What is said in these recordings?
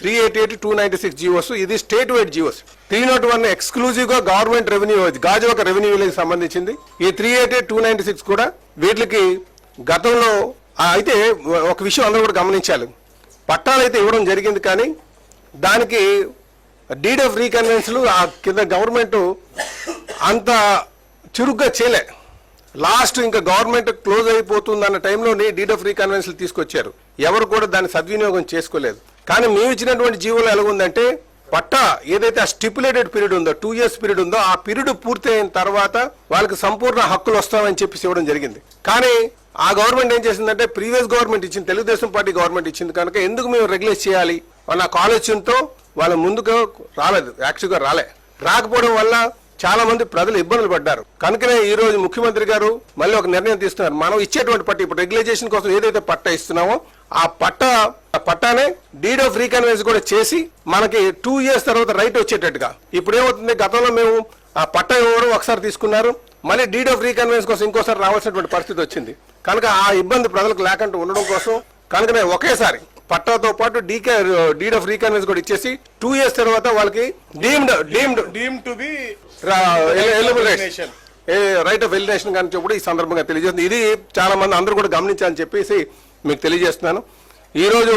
Three eighty eight two ninety six GOs ఇది state wide GOs three nought one ఎక్స్క్లూజివ్గా government revenue Gajuwaka revenue village సంబంధించింది. ఈ three eighty eight two ninety six కూడా వీటికి గతంలో అయితే ఒక విషయం అందరూ కూడా గమనించాలి. పట్టాలు అయితే ఇవ్వడం జరిగింది కానీ దానికి డీడ్ ఆఫ్ రీకన్వెన్స్లు ఆ కింద గవర్నమెంట్ అంత చురుగ్గా చేయలే. లాస్ట్ ఇంకా గవర్నమెంట్ క్లోజ్ అయిపోతుంది అన్న టైంలోనే డీడ్ ఆఫ్ రీకన్వెన్స్లు తీసుకొచ్చారు. ఎవరు కూడా దాన్ని సద్వినియోగం చేసుకోలేదు. కానీ మేము ఇచ్చినటువంటి జీవోలో ఎలాగుందంటే పట్టా ఏదైతే ఆ స్టిపులేటెడ్ పీరియడ్ ఉందో టూ ఇయర్స్ పీరియడ్ ఉందో ఆ పీరియడ్ పూర్తి అయిన తర్వాత వాళ్ళకి సంపూర్ణ హక్కులు వస్తామని చెప్పేసి ఇవ్వడం జరిగింది. కానీ ఆ గవర్నమెంట్ ఏం చేసిందంటే ప్రీవియస్ గవర్నమెంట్ ఇచ్చింది తెలుగుదేశం పార్టీ గవర్నమెంట్ ఇచ్చింది కనుక ఎందుకు మేము రెగ్యులేట్ చేయాలి అన్న ఆలోచనతో వాళ్ళ ముందుకు రాలేదు యాక్చువల్గా రాలే. రాకపోవడం వల్ల చాలా మంది ప్రజలు ఇబ్బందులు పడ్డారు. కనుకనే ఈ రోజు ముఖ్యమంత్రి గారు మళ్ళీ ఒక నిర్ణయం తీసుకున్నారు మనం ఇచ్చేటువంటి పట్ట ఇప్పుడు రెగ్యులేషన్ కోసం ఏదైతే పట్ట ఇస్తున్నామో ఆ పట్ట ఆ పట్టానే డీడ్ ఆఫ్ రీకన్వెన్స్ కూడా చేసి మనకి టూ ఇయర్స్ తర్వాత రైట్ వచ్చేటట్టుగా. ఇప్పుడు ఏమవుతుంది గతంలో మేము ఆ పట్ట ఇవ్వడం ఒకసారి తీసుకున్నారు. మళ్ళీ డీడ్ ఆఫ్ రీకన్వెన్స్ కోసం ఇంకోసారి రావాల్సినటువంటి పరిస్థితి వచ్చింది. కనుక ఆ ఇబ్బంది ప్రజలకు లేకుండా ఉండడం కోసం కనుకనే ఒకేసారి పట్టాతో పాటు డీకే డీడ్ ఆఫ్ రీకన్వెన్స్ కూడా ఇచ్చేసి టూ ఇయర్స్ తర్వాత వాళ్ళకి deemed deemed deem to be write off elimination కానీ ఈ సందర్భంగా తెలియజేస్తుంది. ఇది చాలా మంది అందరూ కూడా గమనించాలని చెప్పేసి మీకు తెలియజేస్తున్నాను. ఈ రోజు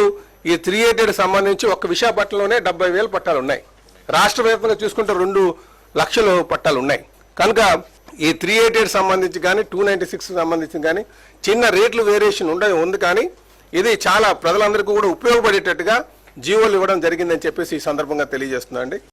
ఈ త్రీ ఎయిటెడ్ సంబంధించి ఒక్క విశాఖపట్నంలోనే డెబ్బై వేల పట్టాలు ఉన్నాయి. రాష్ట్ర వ్యాప్తంగా చూసుకుంటే రెండు లక్షలు పట్టాలు ఉన్నాయి. కనుక ఈ త్రీ ఎయిటెడ్ సంబంధించి కానీ టూ నైన్టీ సిక్స్ సంబంధించి కానీ చిన్న రేట్లు వేరియేషన్ ఉండదు ఉంది కానీ ఇది చాలా ప్రజలందరికీ కూడా ఉపయోగపడేటట్టుగా జీవోలు ఇవ్వడం జరిగిందని చెప్పేసి ఈ సందర్భంగా తెలియజేస్తున్నాండి